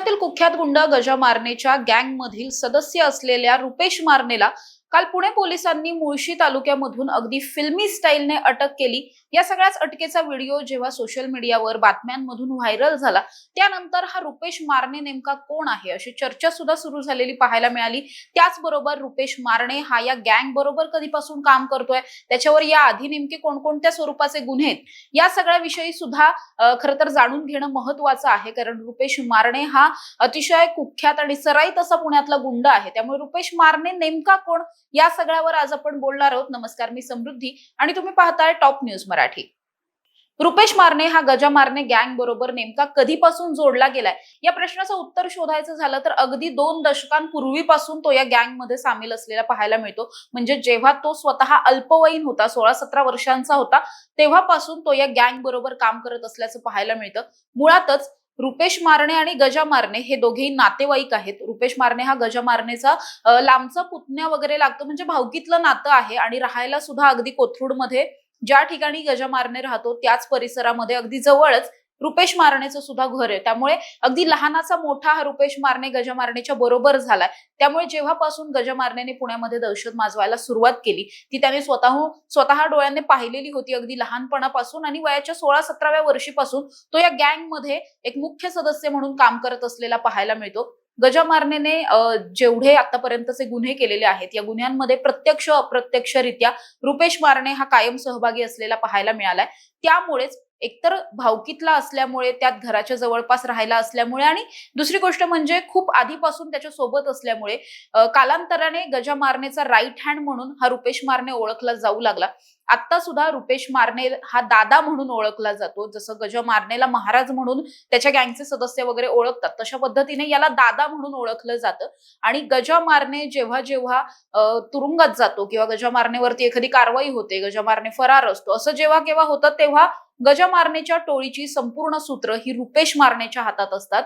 पुण्यातील कुख्यात गुंड गजा मारनेच्या गँगमधील सदस्य असलेल्या रुपेश मारनेला काल पुणे पोलिसांनी मुळशी तालुक्यामधून अगदी फिल्मी स्टाईलने अटक केली. या सगळ्याच अटकेचा व्हिडिओ जेव्हा सोशल मीडियावर बातम्यांमधून व्हायरल झाला त्यानंतर हा रुपेश मारणे नेमका कोण आहे? अशी चर्चा सुद्धा सुरू झालेली पाहायला मिळाली. त्याचबरोबर रुपेश मारणे हा या गँग बरोबर कधीपासून काम करतोय? त्याच्यावर या आधी नेमके कोणकोणत्या स्वरूपाचे गुन्हे आहेत? या सगळ्या विषयी सुद्धा खरं तर जाणून घेणं महत्वाचं आहे. कारण रुपेश मारणे हा अतिशय कुख्यात आणि सराईत असा पुण्यातला गुंड आहे. त्यामुळे रुपेश मारणे नेमका कोण? या सगळ्यावर आज आपण बोलणार आहोत. नमस्कार मी समृद्धी आणि तुम्ही पाहताय टॉप न्यूज मराठी. रुपेश मारणे हा गजा मारणे गँग बरोबर नेमका कधीपासून जोडला गेलाय? या प्रश्नाचं उत्तर शोधायचं झालं तर अगदी दोन दशकांपूर्वीपासून तो या गँगमध्ये सामील असलेला पाहायला मिळतो. म्हणजे जेव्हा तो स्वतः अल्पवयीन होता सोळा सतरा वर्षांचा होता तेव्हापासून तो या गँग बरोबर काम करत असल्याचं पाहायला मिळतं. मुळातच रुपेश मारणे आणि गजा मारणे हे दोघेही नातेवाईक आहेत. रुपेश मारणे हा गजा मारणेचा लांबचा पुतण्या वगैरे लागतो. म्हणजे भावकीतलं नातं आहे आणि राहायला सुद्धा अगदी कोथरूडमध्ये ज्या ठिकाणी गजा मारणे राहतो त्याच परिसरामध्ये अगदी जवळच रुपेश मारणेचं सुद्धा घर आहे. त्यामुळे अगदी लहानाचा मोठा हा रुपेश मारणे गजमारणेच्या बरोबर झालाय. त्यामुळे जेव्हापासून गजमारणेने पुण्यामध्ये दहशत माजवायला सुरुवात केली ती त्याने स्वतःहून स्वतः डोळ्याने पाहिलेली होती अगदी लहानपणापासून आणि वयाच्या सोळा सतराव्या वर्षीपासून तो या गँगमध्ये एक मुख्य सदस्य म्हणून काम करत असलेला पाहायला मिळतो. गजामारणेने जेवढे आतापर्यंतचे गुन्हे केलेले आहेत या गुन्ह्यांमध्ये प्रत्यक्ष अप्रत्यक्षरित्या रुपेश मारणे हा कायम सहभागी असलेला पाहायला मिळालाय. त्यामुळेच एकतर भावकीतला असल्यामुळे त्यात घराच्या जवळपास राहायला असल्यामुळे आणि दुसरी गोष्ट म्हणजे खूप आधीपासून त्याच्या सोबत असल्यामुळे कालांतराने गजा मारणेचा राईट हँड म्हणून हा रुपेश मारने ओळखला जाऊ लागला. आता सुद्धा रुपेश मारणे हा दादा म्हणून ओळखला जातो. जसं गजा मारणेला महाराज म्हणून त्याच्या गँगचे सदस्य वगैरे ओळखतात तशा पद्धतीने याला दादा म्हणून ओळखलं जातं. आणि गजा मारणे जेव्हा जेव्हा तुरुंगात जातो किंवा गजा मारणेवरती एखादी कारवाई होते गजा मारणे फरार असतो असं जेव्हा केव्हा होतं तेव्हा गजा मारण्याच्या टोळीची संपूर्ण सूत्र ही रुपेश मारण्याच्या हातात असतात.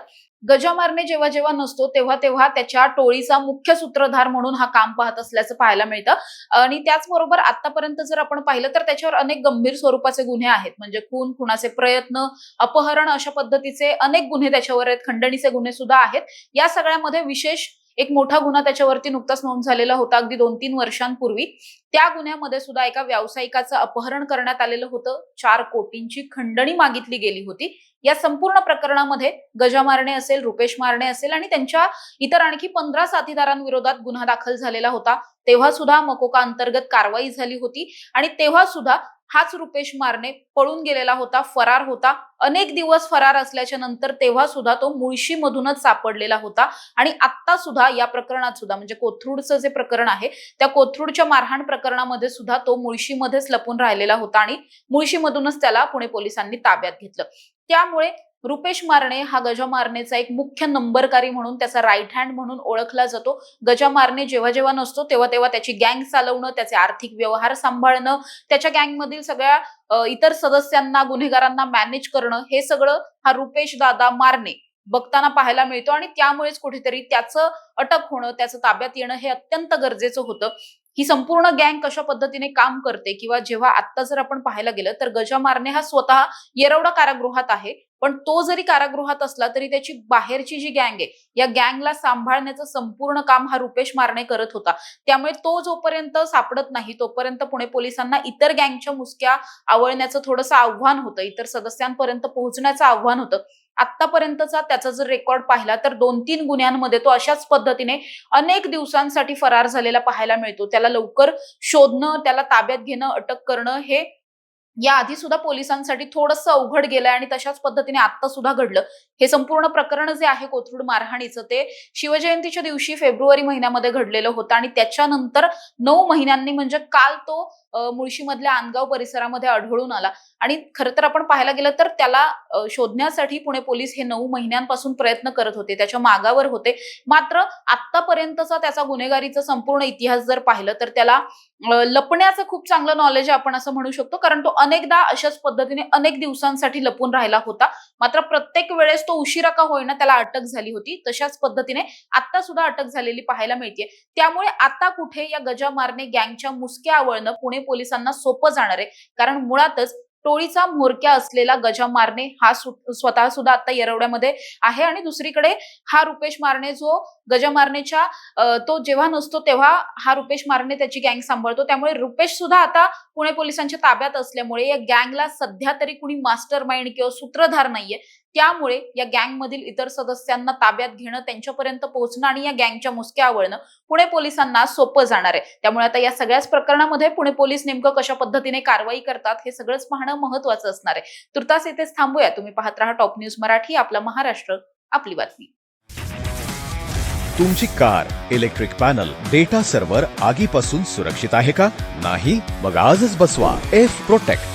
गजामारने जेव्हा जेव्हा नसतो तेव्हा तेव्हा त्याच्या टोळीचा मुख्य सूत्रधार म्हणून हा काम पाहत असल्याचं पाहायला मिळतं. आणि त्याचबरोबर आतापर्यंत जर आपण पाहिलं तर त्याच्यावर अनेक गंभीर स्वरूपाचे गुन्हे आहेत. म्हणजे खून खुनाचे प्रयत्न अपहरण अशा पद्धतीचे अनेक गुन्हे त्याच्यावर आहेत. खंडणीचे गुन्हे सुद्धा आहेत. या सगळ्यामध्ये विशेष एक मोठा गुन्हा त्याच्यावरती नुकताच नोंद झालेला होता अगदी दोन तीन वर्षांपूर्वी. त्या गुन्ह्यामध्ये सुद्धा एका व्यावसायिकाचं अपहरण करण्यात आलेलं होतं. चार कोटींची खंडणी मागितली गेली होती. या संपूर्ण प्रकरणामध्ये गजा मारणे असेल रुपेश मारणे असेल आणि त्यांच्या इतर आणखी पंधरा साथीदारांविरोधात गुन्हा दाखल झालेला होता. तेव्हा सुद्धा मकोका अंतर्गत कारवाई झाली होती आणि तेव्हा सुद्धा हाच रुपेश मारणे पळून गेलेला होता फरार होता. अनेक दिवस फरार असल्याच्या नंतर तेव्हा सुद्धा तो मुळशी मधूनच सापडलेला होता. आणि आता सुद्धा या प्रकरणात सुद्धा म्हणजे कोथरूडचं जे प्रकरण आहे त्या कोथरूडच्या मारहाण प्रकरणामध्ये सुद्धा तो मुळशीमध्येच लपून राहिलेला होता आणि मुळशीमधूनच त्याला पुणे पोलिसांनी ताब्यात घेतलं. त्यामुळे रुपेश मारणे हा गजा मारणेचा एक मुख्य नंबरकारी म्हणून त्याचा राईट हँड म्हणून ओळखला जातो. गजा मारणे जेव्हा जेव्हा नसतो तेव्हा तेव्हा त्याची गँग चालवणं त्याचे आर्थिक व्यवहार सांभाळणं त्याच्या गँगमधील सगळ्या इतर सदस्यांना गुन्हेगारांना मॅनेज करणं हे सगळं हा रुपेश दादा मारणे बघताना पाहायला मिळतो. आणि त्यामुळेच कुठेतरी त्याचं अटक होणं त्याचं ताब्यात येणं हे अत्यंत गरजेचं होतं. ही संपूर्ण गँग कशा पद्धतीने काम करते किंवा जेव्हा आता जर आपण पाहायला गेलं तर गजा मारणे हा स्वतः येरवडा कारागृहात आहे पण तो जरी कारागृहात असला तरी त्याची बाहेरची जी गँग आहे या गँगला सांभाळण्याचं संपूर्ण काम हा रुपेश मारणे करत होता. त्यामुळे तो जोपर्यंत सापडत नाही तोपर्यंत पुणे पोलिसांना इतर गँगच्या मुसक्या आवळण्याचं थोडंसं आव्हान होतं इतर सदस्यांपर्यंत पोहोचण्याचं आव्हान होतं. आतापर्यंतचा त्याचा जर रेकॉर्ड पाहिला तर दोन तीन गुन्ह्यांमध्ये तो अशाच पद्धतीने अनेक दिवसांसाठी फरार झालेला पाहायला मिळतो. त्याला लवकर शोधणं त्याला ताब्यात घेणं अटक करणं हे या आधी सुद्धा पोलिसांसाठी थोडंसं अवघड गेलंय आणि तशाच पद्धतीने आता सुद्धा घडलं. हे संपूर्ण प्रकरण जे आहे कोथरूड मारहाणीचं ते शिवजयंतीच्या दिवशी फेब्रुवारी महिन्यामध्ये घडलेलं होतं आणि त्याच्यानंतर नऊ महिन्यांनी म्हणजे काल तो मुळशीमधल्या आनगाव परिसरामध्ये आढळून आला. आणि खरं तर आपण पाहायला गेलं तर त्याला शोधण्यासाठी पुणे पोलीस हे नऊ महिन्यांपासून प्रयत्न करत होते. त्याच्या मागावर होते. मात्र आतापर्यंतचा त्याचा गुन्हेगारीचा संपूर्ण इतिहास जर पाहिलं तर त्याला लपण्याचं खूप चांगलं नॉलेज आहे आपण असं म्हणू शकतो. कारण तो अनेकदा अशाच पद्धतीने अनेक दिवसांसाठी लपून राहिला होता. मात्र प्रत्येक वेळेस तो उशिरा का होईना त्याला अटक झाली होती. तशाच पद्धतीने आता सुद्धा अटक झालेली पाहायला मिळते त्यामुळे आता कुठे या गजा मारणे गँगच्या मुसक्या आवळणं पुणे पोलिसांना सोपं जाणार आहे. कारण मुळातच टोळीचा म्होरक्या असलेला गजा मारणे हा स्वतः सुद्धा आता येरवड्यामध्ये आहे. आणि दुसरीकडे हा रुपेश मारणे जो गजा मारणेच्या तो जेव्हा नसतो तेव्हा हा रुपेश मारणे त्याची गँग सांभाळतो. त्यामुळे रुपेश सुद्धा आता पुणे पोलिसांच्या ताब्यात असल्यामुळे या गँगला सध्या तरी कुणी मास्टर माइंड किंवा सूत्रधार नाहीये. त्यामुळे या गँग मधील इतर सदस्यांना ताब्यात घेणं त्यांच्यापर्यंत पोहोचणं आणि या गँगच्या मुसक्या आवळणं पुणे पोलिसांना सोपं जाणार आहे. त्यामुळे आता या सगळ्याच प्रकरणामध्ये पुणे पोलीस नेमकं कशा पद्धतीने कारवाई करतात हे सगळंच पाहणं महत्वाचं असणार आहे. तुर्तास येथेच थांबूया. तुम्ही पाहत राहा टॉप न्यूज मराठी आपला महाराष्ट्र आपली बातमी. तुमची car electric panel data server आगीपासून सुरक्षित आहे का? नाही? मग आजच बसवा. F protect